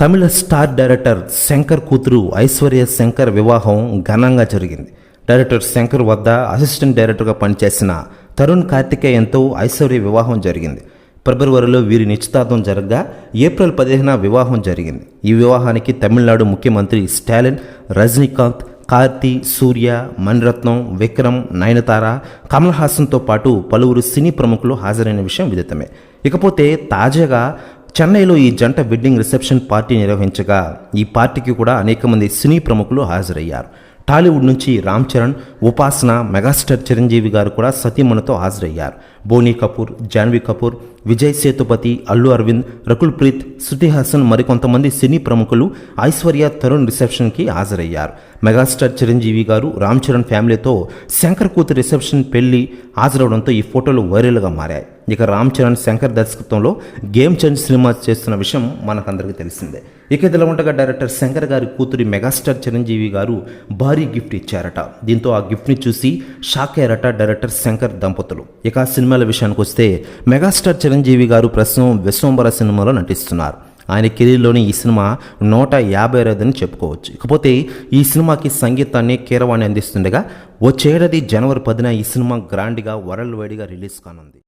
తమిళ star director Shankar కూతురు ఐశ్వర్య శంకర్ వివాహం ఘనంగా జరిగింది. డైరెక్టర్ శంకర్ వద్ద అసిస్టెంట్ డైరెక్టర్గా పనిచేసిన తరుణ్ కార్తికేయంతో ఐశ్వర్య వివాహం జరిగింది. ఫిబ్రవరిలో వీరి నిశ్చితార్థం జరగగా ఏప్రిల్ పదిహేన వివాహం జరిగింది. ఈ వివాహానికి తమిళనాడు ముఖ్యమంత్రి స్టాలిన్ రజనీకాంత్ కార్తీ సూర్య మణిరత్నం విక్రమ్ నయనతార కమల్ హాసన్తో పాటు పలువురు సినీ ప్రముఖులు హాజరైన విషయం విదితమే. ఇకపోతే తాజాగా చెన్నైలో ఈ జంట వెడ్డింగ్ రిసెప్షన్ పార్టీ నిర్వహించగా ఈ పార్టీకి కూడా అనేక మంది సినీ ప్రముఖులు హాజరయ్యారు. టాలీవుడ్ నుంచి రామ్ చరణ్ ఉపాసన మెగాస్టార్ చిరంజీవి గారు కూడా సతీమణితో హాజరయ్యారు. బోనీ కపూర్ జాన్వీ కపూర్ విజయ్ సేతుపతి అల్లు అరవింద్ రకుల్ ప్రీత్ శృతి హాసన్ మరికొంతమంది సినీ ప్రముఖులు ఐశ్వర్య తరుణ్ రిసెప్షన్కి హాజరయ్యారు. మెగాస్టార్ చిరంజీవి గారు రామ్ చరణ్ ఫ్యామిలీతో శంకర్ కూతురు రిసెప్షన్ పెళ్ళి హాజరవడంతో ఈ ఫోటోలు వైరల్గా మారాయి. ఇక రామ్ చరణ్ శంకర్ దర్శకత్వంలో గేమ్ చేంజ్ సినిమా చేస్తున్న విషయం మనకందరికీ తెలిసిందే. ఇక ఇదిలా ఉండగా డైరెక్టర్ శంకర్ గారి కూతురి మెగాస్టార్ చిరంజీవి గారు భారీ గిఫ్ట్ ఇచ్చారట. దీంతో ఆ గిఫ్ట్ని చూసి షాక్ అయ్యారట డైరెక్టర్ శంకర్ దంపతులు. ఇక ఆ సినిమాల విషయానికి వస్తే మెగాస్టార్ చిరంజీవి గారు ప్రస్తుతం విశ్వంబర సినిమాలో నటిస్తున్నారు. ఆయన కెరీర్లోని ఈ సినిమా నూట యాభై అని చెప్పుకోవచ్చు. ఇకపోతే ఈ సినిమాకి సంగీతాన్ని కీరవాణి అందిస్తుండగా వచ్చేడాది జనవరి పదిన ఈ సినిమా గ్రాండ్గా వరల్డ్ వైడ్గా రిలీజ్ కానుంది.